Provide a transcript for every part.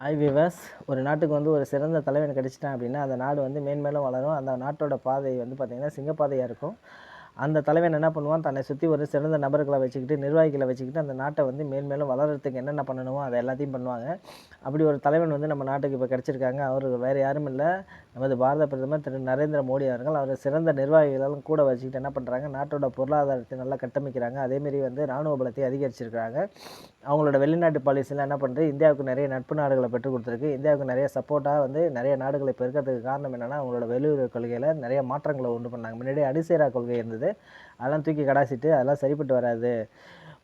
ஐ விவஸ் ஒரு நாட்டுக்கு வந்து ஒரு சிறந்த தலைவன் கிடைச்சிட்டான் அப்படின்னா அந்த நாடு வந்து மேன்மேலும் வளரும். அந்த நாட்டோட பாதை வந்து பார்த்திங்கன்னா சிங்கப்பாதையாக இருக்கும். அந்த தலைவன் என்ன பண்ணுவான்? தன்னை சுற்றி ஒரு சிறந்த நபர்களை வச்சுக்கிட்டு நிர்வாகிகளை வச்சுக்கிட்டு அந்த நாட்டை வந்து மேல்மேலும் வளர்கிறதுக்கு என்னென்ன பண்ணணுமோ அதை எல்லாத்தையும் பண்ணுவாங்க. அப்படி ஒரு தலைவன் வந்து நம்ம நாட்டுக்கு இப்போ கிடச்சிருக்காங்க. அவர் வேறு யாரும் இல்லை. நமது பாரத பிரதமர் திரு நரேந்திர மோடி அவர்கள் அவர் சிறந்த நிர்வாகிகளும் கூட வச்சுக்கிட்டு என்ன பண்ணுறாங்க நாட்டோட பொருளாதாரத்தை நல்லா கட்டமைக்கிறாங்க. அதேமாரி வந்து இராணுவ பலத்தை அதிகரிச்சிருக்கிறாங்க. அவங்களோட வெளிநாட்டு பாலிசியில் என்ன பண்ணுறது இந்தியாவுக்கு நிறைய நட்பு நாடுகளை பெற்றுக் கொடுத்துருக்கு. இந்தியாவுக்கு நிறைய சப்போர்ட்டாக வந்து நிறைய நாடுகளை பெருக்கிறதுக்கு காரணம் என்னென்னா அவங்களோட வெளியுறவு கொள்கையில் நிறைய மாற்றங்களை உண்டு பண்ணாங்க. முன்னாடி அடிசேரா கொள்கை இருந்தது. அதெல்லாம் தூக்கி கடாசிட்டு அதெல்லாம் சரிப்பட்டு வராது.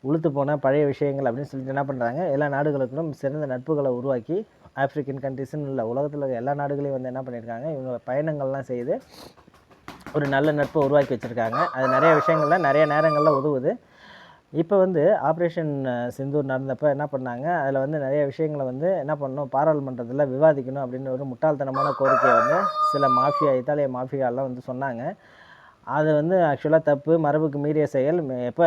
உளுத்து போன பழைய விஷயங்கள் அப்படின்னு சொல்லிட்டு என்ன பண்ணுறாங்க எல்லா நாடுகளுக்கும் சிறந்த நட்புகளை உருவாக்கி ஆப்ரிக்கன் கண்ட்ரிஸ்னு இல்லை உலகத்தில் இருக்க எல்லா நாடுகளையும் வந்து என்ன பண்ணியிருக்காங்க? இவங்க பயணங்கள்லாம் செய்து ஒரு நல்ல நட்பை உருவாக்கி வச்சுருக்காங்க. அது நிறைய விஷயங்களில் நிறைய நேரங்களில் உதவுது. இப்போ வந்து ஆப்ரேஷன் சிந்தூர் நடந்தப்போ என்ன பண்ணாங்க? அதில் வந்து நிறைய விஷயங்களை வந்து என்ன பண்ணணும்? பாராளுமன்றத்தில் விவாதிக்கணும் அப்படின்னு ஒரு முட்டாள்தனமான கோரிக்கையை வந்து சில மாஃபியா இத்தாலிய மாஃபியாலாம் வந்து சொன்னாங்க. அது வந்து ஆக்சுவலாக தப்பு மரபுக்கு மீறிய செயல். எப்போ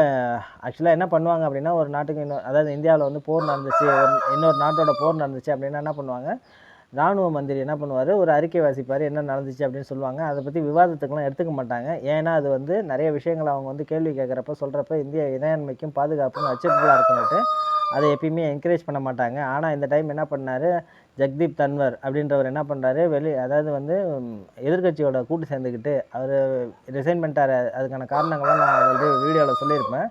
ஆக்சுவலாக என்ன பண்ணுவாங்க அப்படின்னா ஒரு நாட்டுக்கு இன்னொரு அதாவது இந்தியாவில் வந்து போர் நடந்துச்சு இன்னொரு நாட்டோட போர் நடந்துச்சு அப்படின்னா என்ன பண்ணுவாங்க? இராணுவ மந்திரி என்ன பண்ணுவார்? ஒரு அறிக்கை வாசிப்பார் என்ன நடந்துச்சு அப்படின்னு சொல்லுவாங்க. அதை பற்றி விவாதத்துக்கெலாம் எடுத்துக்க மாட்டாங்க. ஏன்னா அது வந்து நிறைய விஷயங்கள் அவங்க வந்து கேள்வி கேட்குறப்ப சொல்கிறப்ப இந்திய இறையாண்மைக்கும் பாதுகாப்புக்கும் அச்சுறுத்தலாக இருக்குன்னுட்டு அதை எப்பயுமே என்கரேஜ் பண்ண மாட்டாங்க. ஆனால் இந்த டைம் என்ன பண்ணார்? ஜெக்தீப் தன்வர் அப்படின்றவர் என்ன பண்ணுறாரு வெளி அதாவது வந்து எதிர்கட்சியோட கூட்டு சேர்ந்துக்கிட்டு அவர் ரிசைன் பண்ணிட்டார். அதுக்கான காரணங்கள்லாம் நான் வந்து வீடியோவில் சொல்லியிருப்பேன்.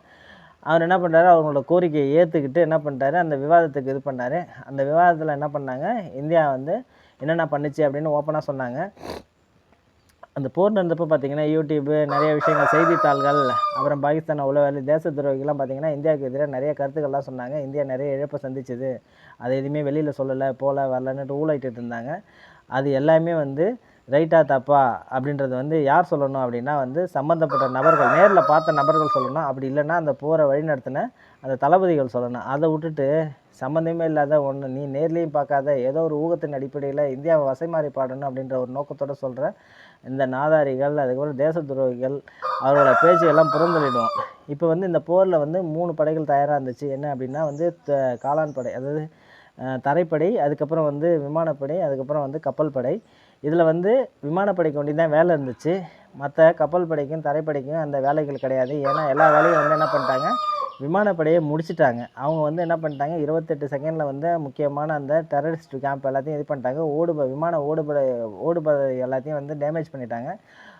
அவர் என்ன பண்ணுறாரு அவங்களோட கோரிக்கையை ஏற்றுக்கிட்டு என்ன பண்ணிட்டாரு? அந்த விவாதத்துக்கு இது பண்ணார். அந்த விவாதத்தில் என்ன பண்ணாங்க? இந்தியா வந்து என்னென்ன பண்ணுச்சு அப்படின்னு ஓப்பனாக சொன்னாங்க. அந்த போர் நடந்தப்போ பார்த்தீங்கன்னா யூடியூப்பு நிறைய விஷயங்கள் செய்தித்தாள்கள் அப்புறம் பாகிஸ்தான் உளவாளி தேச துரோகிகள்லாம் பார்த்தீங்கன்னா இந்தியாவுக்கு எதிராக நிறைய கருத்துக்கள்லாம் சொன்னாங்க. இந்தியா நிறைய இழப்பை சந்திச்சது. அதை எதுவுமே வெளியில் சொல்லலை போல வரலன்னுட்டு ஊழலிட்டு இருந்தாங்க. அது எல்லாமே வந்து ரைட்டா தப்பா அப்படின்றது வந்து யார் சொல்லணும் அப்படின்னா வந்து சம்மந்தப்பட்ட நபர்கள் நேரில் பார்த்த நபர்கள் சொல்லணும். அப்படி இல்லைன்னா அந்த போரை வழிநடத்தின அந்த தளபதிகள் சொல்லணும். அதை விட்டுட்டு சம்மந்தமே இல்லாத ஒன்று நீ நேர்லேயும் பார்க்காத ஏதோ ஒரு ஊகத்தின் அடிப்படையில் இந்தியாவை வசைமாறி பாடணும் அப்படின்ற ஒரு நோக்கத்தோடு சொல்கிற இந்த நாதாரிகள் அதுக்கப்புறம் தேச துரோகிகள் அவரோட பேச்சையெல்லாம் புறந்தள்ளிடுவோம் இப்போ வந்து இந்த போரில் வந்து மூணு படைகள் தயாராக இருந்துச்சு. என்ன அப்படின்னா வந்து த- படை அதாவது தரைப்படை அதுக்கப்புறம் வந்து விமானப்படை அதுக்கப்புறம் வந்து கப்பல் படை இதில் வந்து விமானப்படைக்கு ஒண்டி தான் வேலை இருந்துச்சு. மற்ற கப்பல் படைக்கும் தரைப்படைக்கும் அந்த வேலைகள் கிடையாது. ஏன்னா எல்லா வேலையும் வந்து என்ன பண்ணிட்டாங்க? விமானப்படையை முடிச்சிட்டாங்க. அவங்க வந்து என்ன பண்ணிட்டாங்க? இருபத்தெட்டு செகண்டில் வந்து முக்கியமான அந்த டெரரிஸ்ட் கேம்ப் எல்லாத்தையும் இது பண்ணிட்டாங்க. ஓடுப விமான ஓடுபடை ஓடுபடை எல்லாத்தையும் வந்து டேமேஜ் பண்ணிட்டாங்க.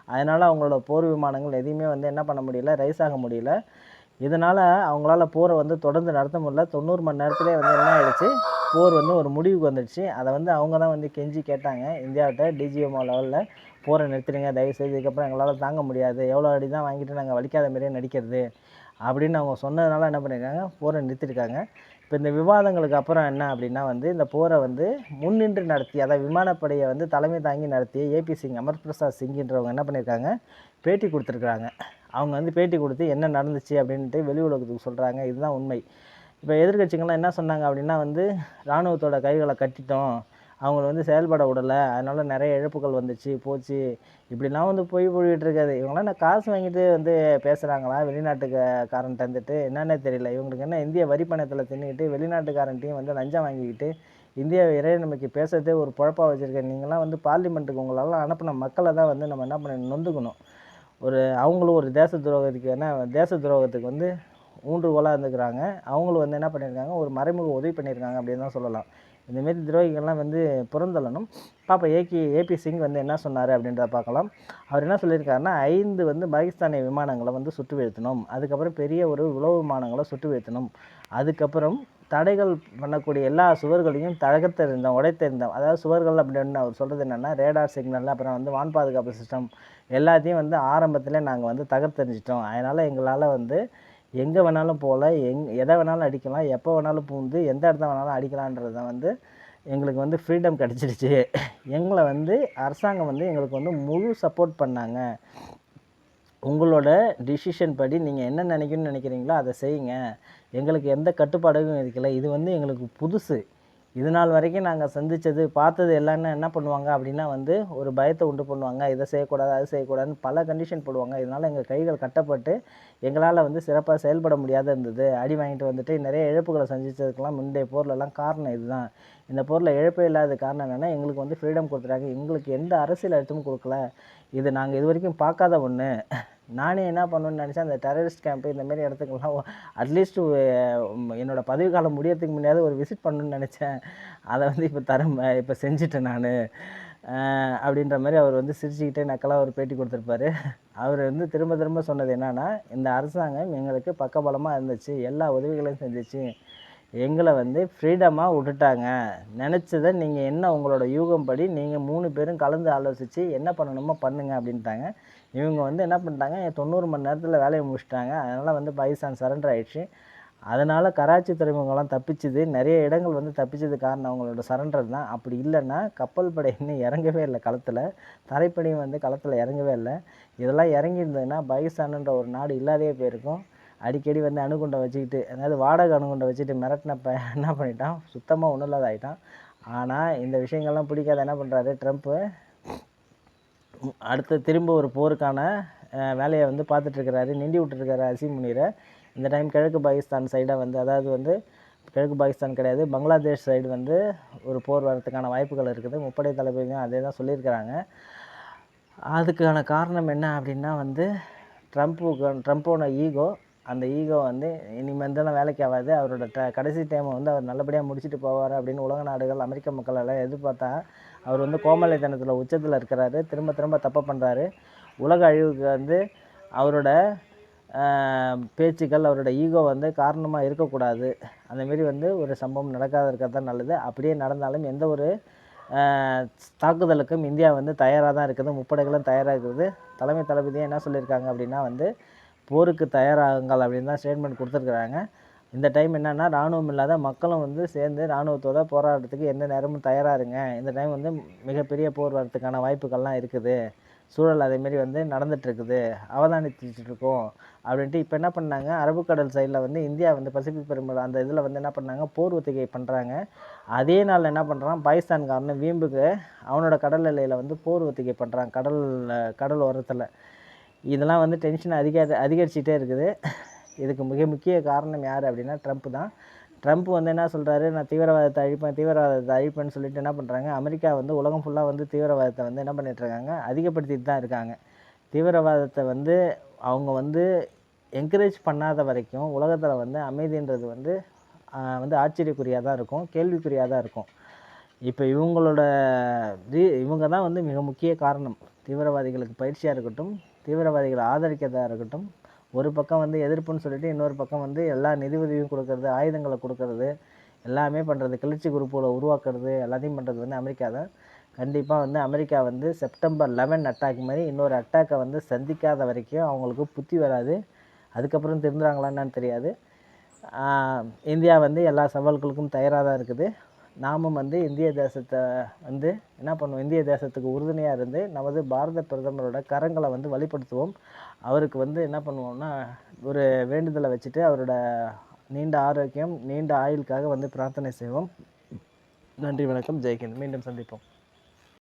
அதனால் அவங்களோட போர் விமானங்கள் எதையுமே வந்து என்ன பண்ண முடியல ரைஸ் ஆக முடியல. இதனால் அவங்களால போரை வந்து தொடர்ந்து நடத்த முடியல. தொண்ணூறு மணி நேரத்திலே வந்து என்ன ஆயிடுச்சு? போர் வந்து ஒரு முடிவுக்கு வந்துடுச்சு. அதை வந்து அவங்க தான் வந்து கெஞ்சி கேட்டாங்க. இந்தியாவிட்ட டிஜிஎம்ஓ லெவலில் போரை நிறுத்திடுங்க. தயவுசெய்து இதுக்கப்புறம் எங்களால் தாங்க முடியாது. எவ்வளோ அடி தான் வாங்கிட்டு நாங்கள் வலிக்காத மாதிரியே நடிக்கிறது அப்படின்னு அவங்க சொன்னதுனால என்ன பண்ணியிருக்காங்க போரை நிறுத்திருக்காங்க. இப்போ இந்த விவாதங்களுக்கு அப்புறம் என்ன அப்படின்னா வந்து இந்த போரை வந்து முன்னின்று நடத்தி அதாவது விமானப்படையை வந்து தலைமை தாங்கி நடத்திய ஏபி சிங் அமர் பிரசாத் சிங்ன்றவங்க என்ன பண்ணியிருக்காங்க பேட்டி கொடுத்துருக்குறாங்க. அவங்க வந்து பேட்டி கொடுத்து என்ன நடந்துச்சு அப்படின்ட்டு வெளி உலகத்துக்கு சொல்கிறாங்க இதுதான் உண்மை. இப்போ எதிர்க்கட்சிகள்லாம் என்ன சொன்னாங்க அப்படின்னா வந்து இராணுவத்தோட கைகளை கட்டிட்டோம். அவங்கள வந்து செயல்பட விடலை. அதனால் நிறைய இழப்புகள் வந்துச்சு போச்சு. இப்படிலாம் வந்து பொய் பொழிவிட்டு இருக்காது. இவங்களாம் என்ன காசு வாங்கிட்டு வந்து பேசுகிறாங்களா வெளிநாட்டுக்காரன்ட்டு வந்துட்டு என்னன்னே தெரியல. இவங்களுக்கு என்ன இந்திய வரி பணத்தில் தின்னுக்கிட்டு வெளிநாட்டுக்காரன்ட்டையும் வந்து லஞ்சம் வாங்கிக்கிட்டு இந்தியாவை இறைய நமக்கு பேசுறதே ஒரு பொழப்பாக வச்சுருக்க நீங்களாம் வந்து பார்லிமெண்ட்டுக்கு உங்களெல்லாம் அனுப்பின மக்களை தான் வந்து நம்ம என்ன பண்ண நொந்துக்கணும். ஒரு அவங்களும் ஒரு தேச துரோகத்துக்கு என்ன தேச துரோகத்துக்கு வந்து ஊன்றுகோலாக இருந்துக்கிறாங்க. அவங்களும் வந்து என்ன பண்ணியிருக்காங்க ஒரு மறைமுக உதவி பண்ணியிருக்காங்க அப்படின்னு தான் சொல்லலாம். இந்தமாரி துரோகிகள்லாம் வந்து புறந்தள்ளணும். பாப்பா ஏகி ஏபி சிங் வந்து என்ன சொன்னார் அப்படின்றத பார்க்கலாம். அவர் என்ன சொல்லியிருக்காருன்னா ஐந்து வந்து பாகிஸ்தானிய விமானங்களை வந்து சுட்டு வீழ்த்தணும். அதுக்கப்புறம் பெரிய ஒரு உளவு விமானங்களை சுட்டு வீழ்த்தணும். அதுக்கப்புறம் தடைகள் பண்ணக்கூடிய எல்லா சுவர்களையும் தகர்த்தெறிந்தோம் உடைத்தெறிந்தோம் அதாவது சுவர்கள் அப்படின்னு அவர் சொல்கிறது என்னென்னா ரேடார் சிக்னல் அப்புறம் வந்து வான் பாதுகாப்பு சிஸ்டம் எல்லாத்தையும் வந்து ஆரம்பத்தில் நாங்கள் வந்து தகர்த்தெறிஞ்சிட்டோம் அதனால் எங்களால் வந்து எங்கே வேணாலும் போகல எங் எதை வேணாலும் அடிக்கலாம் எப்போ வேணாலும் பூந்து எந்த இடத்த வேணாலும் அடிக்கலான்றத வந்து எங்களுக்கு வந்து ஃப்ரீடம் கிடச்சிடுச்சு. எங்களை வந்து அரசாங்கம் வந்து எங்களுக்கு வந்து முழு சப்போர்ட் பண்ணாங்க. உங்களோட டிசிஷன் படி நீங்கள் என்ன நினைக்கணும்னு நினைக்கிறீங்களோ அதை செய்யுங்க. எங்களுக்கு எந்த கட்டுப்பாடும் இருக்கல இது வந்து எங்களுக்கு புதுசு. இது நாள் வரைக்கும் நாங்கள் சந்தித்தது பார்த்தது எல்லாமே என்ன பண்ணுவாங்க அப்படின்னா வந்து ஒரு பயத்தை உண்டு பண்ணுவாங்க. இதை செய்யக்கூடாது அது செய்யக்கூடாதுன்னு பல கண்டிஷன் போடுவாங்க. இதனால் எங்கள் கைகள் கட்டப்பட்டு எங்களால் வந்து சிறப்பாக செயல்பட முடியாத இருந்தது. அடி வாங்கிட்டு வந்துட்டு நிறைய இழப்புகளை சந்தித்ததுக்கெல்லாம் முந்தைய போர்லெலாம் காரணம் இதுதான். இந்த போரில் இழப்பே இல்லாத காரணம் என்னென்னா எங்களுக்கு வந்து ஃப்ரீடம் கொடுத்துட்டாங்க. எங்களுக்கு எந்த அரசியல் அழுத்தமும் கொடுக்கல. இது நாங்கள் இது வரைக்கும் பார்க்காத ஒன்று நானே என்ன பண்ணணும்னு நினச்சேன் அந்த டெரரிஸ்ட் கேம்ப்பு இந்தமாதிரி இடத்துக்குலாம் அட்லீஸ்ட் என்னோடய பதவி காலம் முடியறதுக்கு முன்னாடி ஒரு விசிட் பண்ணணும்னு நினச்சேன். அதை வந்து இப்போ தர இப்போ செஞ்சுட்டேன் நான். அப்படின்ற மாதிரி அவர் வந்து சிரிச்சுக்கிட்டே நக்கலாக ஒரு பேட்டி கொடுத்துருப்பாரு. அவர் வந்து திரும்ப திரும்ப சொன்னது என்னென்னா இந்த அரசாங்கம் எங்களுக்கு பக்கபலமாக இருந்துச்சு எல்லா உதவிகளையும் செஞ்சிச்சு. எங்களை வந்து ஃப்ரீடமாக விட்டுட்டாங்க. நினச்சதை நீங்கள் என்ன உங்களோட யூகம் படி நீங்கள் மூணு பேரும் கலந்து ஆலோசித்து என்ன பண்ணணுமோ பண்ணுங்கள் அப்படின்ட்டாங்க. இவங்க வந்து என்ன பண்ணிட்டாங்க தொண்ணூறு மணி நேரத்தில் வேலையை முடிச்சிட்டாங்க. அதனால் வந்து பாகிஸ்தான் சரண்டர் ஆயிடுச்சு. அதனால் கராச்சி துறைமுகம்லாம் தப்பிச்சுது. நிறைய இடங்கள் வந்து தப்பிச்சது காரணம் அவங்களோட சரண்டர் தான். அப்படி இல்லைன்னா கப்பல் படை இன்னும் இறங்கவே இல்லை களத்தில். தரைப்படையும் வந்து களத்தில் இறங்கவே இல்லை. இதெல்லாம் இறங்கியிருந்ததுன்னா பாகிஸ்தானுன்ற ஒரு நாடு இல்லாதே போயிருக்கும். அடிக்கடி வந்து அணுகுண்டை வச்சுக்கிட்டு அதாவது வாடகை அணுகுண்டை வச்சுட்டு மிரட்டினப்ப என்ன பண்ணிட்டான்? சுத்தமாக ஒன்றும் இல்லாத ஆகிட்டான் ஆனால் இந்த விஷயங்கள்லாம் பிடிக்காத என்ன பண்ணுறாரு ட்ரம்ப்பு? அடுத்து திரும்ப ஒரு போருக்கான வேலையை வந்து பார்த்துட்ருக்கிறாரு. நிண்டி விட்டுருக்காரு அசீம் முனீரை. இந்த டைம் கிழக்கு பாகிஸ்தான் சைடாக வந்து அதாவது வந்து கிழக்கு பாகிஸ்தான் கிடையாது பங்களாதேஷ் சைடு வந்து ஒரு போர் வரதுக்கான வாய்ப்புகள் இருக்குது. முப்படை தளபதியும் அதே தான் சொல்லியிருக்கிறாங்க. அதுக்கான காரணம் என்ன அப்படின்னா வந்து ட்ரம்ப்புக்கு ட்ரம்ப்போட ஈகோ அந்த ஈகோ வந்து இனிமேல் தான் வேலைக்கு ஆகாது. அவரோட ட கடைசி டைமை வந்து அவர் நல்லபடியாக முடிச்சுட்டு போவார் அப்படின்னு உலக நாடுகள் அமெரிக்க மக்கள் எல்லாம் எதிர்பார்த்தா அவர் வந்து கோமலைத்தனத்தில் உச்சத்தில் இருக்கிறாரு. திரும்ப திரும்ப தப்பு பண்ணுறாரு உலக அழிவுக்கு வந்து அவரோட பேச்சுக்கள் அவரோட ஈகோ வந்து காரணமாக இருக்கக்கூடாது. அந்தமாரி வந்து ஒரு சம்பவம் நடக்காத இருக்கிறது தான் நல்லது. அப்படியே நடந்தாலும் எந்த ஒரு தாக்குதலுக்கும் இந்தியா வந்து தயாராக தான் இருக்குது. முப்படைகளும் தயாராக இருக்குது. தலைமை தளபதியும் என்ன சொல்லியிருக்காங்க அப்படின்னா வந்து போருக்கு தயாராகுங்கள் அப்படின்னு தான் ஸ்டேட்மெண்ட் கொடுத்துருக்குறாங்க. இந்த டைம் என்னென்னா ராணுவம் இல்லாத மக்களும் வந்து சேர்ந்து ராணுவத்தோட போராடுறதுக்கு எந்த நேரமும் தயாராக இருங்க. இந்த டைம் வந்து மிகப்பெரிய போர் வரத்துக்கான வாய்ப்புகள்லாம் இருக்குது. சூழல் அதேமாரி வந்து நடந்துகிட்ருக்குது அவதானிச்சுட்டு அப்படின்ட்டு இப்போ என்ன பண்ணாங்க? அரபுக்கடல் சைடில் வந்து இந்தியா வந்து பசிபிக் பெருங்கடல் அந்த இதில் வந்து என்ன பண்ணாங்க? போர் ஒத்திகை பண்ணுறாங்க அதே நாளில் என்ன பண்ணுறான் பாகிஸ்தான்காரன் வீம்புக்கு அவனோட கடல் எல்லையில் வந்து போர் ஒத்திகை பண்ணுறான் கடல் கடல் ஓரத்தில். இதெல்லாம் வந்து டென்ஷன் அதிக அதிகரிச்சுட்டே இருக்குது. இதுக்கு மிக முக்கிய காரணம் யார் அப்படின்னா ட்ரம்ப் தான். ட்ரம்ப் வந்து என்ன சொல்கிறாரு நான் தீவிரவாதத்தை அழிப்பேன் தீவிரவாதத்தை அழிப்பேன்னு சொல்லிட்டு என்ன பண்ணுறாங்க அமெரிக்கா வந்து உலகம் ஃபுல்லாக வந்து தீவிரவாதத்தை வந்து என்ன பண்ணிட்டு இருக்காங்க? அதிகப்படுத்திட்டு தான் இருக்காங்க. தீவிரவாதத்தை வந்து அவங்க வந்து என்கரேஜ் பண்ணாத வரைக்கும் உலகத்தில் வந்து அமைதின்றது வந்து வந்து ஆச்சரியக்குறியாக தான் இருக்கும். கேள்விக்குறியாக தான் இருக்கும். இப்போ இவங்களோட இவங்க தான் வந்து மிக முக்கிய காரணம். தீவிரவாதிகளுக்கு பயிற்சியாக இருக்கட்டும் தீவிரவாதிகளை ஆதரிக்கிறதா இருக்கட்டும் ஒரு பக்கம் வந்து எதிர்ப்புன்னு சொல்லிட்டு இன்னொரு பக்கம் வந்து எல்லா நிதி உதவியும் கொடுக்கறது ஆயுதங்களை கொடுக்கறது எல்லாமே பண்ணுறது கிளர்ச்சி குரூப்புகளை உருவாக்குறது எல்லாத்தையும் பண்ணுறது வந்து அமெரிக்கா தான். கண்டிப்பாக வந்து அமெரிக்கா வந்து செப்டம்பர் லெவன் அட்டாக் மாதிரி இன்னொரு அட்டாக்கை வந்து சந்திக்காத வரைக்கும் அவங்களுக்கு புத்தி வராது. அதுக்கப்புறம் திருந்துறாங்களான்னு தெரியாது. இந்தியா வந்து எல்லா சவால்களுக்கும் தயாராக தான் இருக்குது. நாமும் வந்து இந்திய தேசத்தை வந்து என்ன பண்ணுவோம்? இந்திய தேசத்துக்கு உறுதுணையாக இருந்து நமது பாரத பிரதமரோட கரங்களை வந்து வழிபடுத்துவோம். அவருக்கு வந்து என்ன பண்ணுவோம்னா ஒரு வேண்டுதலை வச்சுட்டு அவரோட நீண்ட ஆரோக்கியம் நீண்ட ஆயுளுக்காக வந்து பிரார்த்தனை செய்வோம். நன்றி வணக்கம். ஜெய்ஹிந்த். மீண்டும் சந்திப்போம்.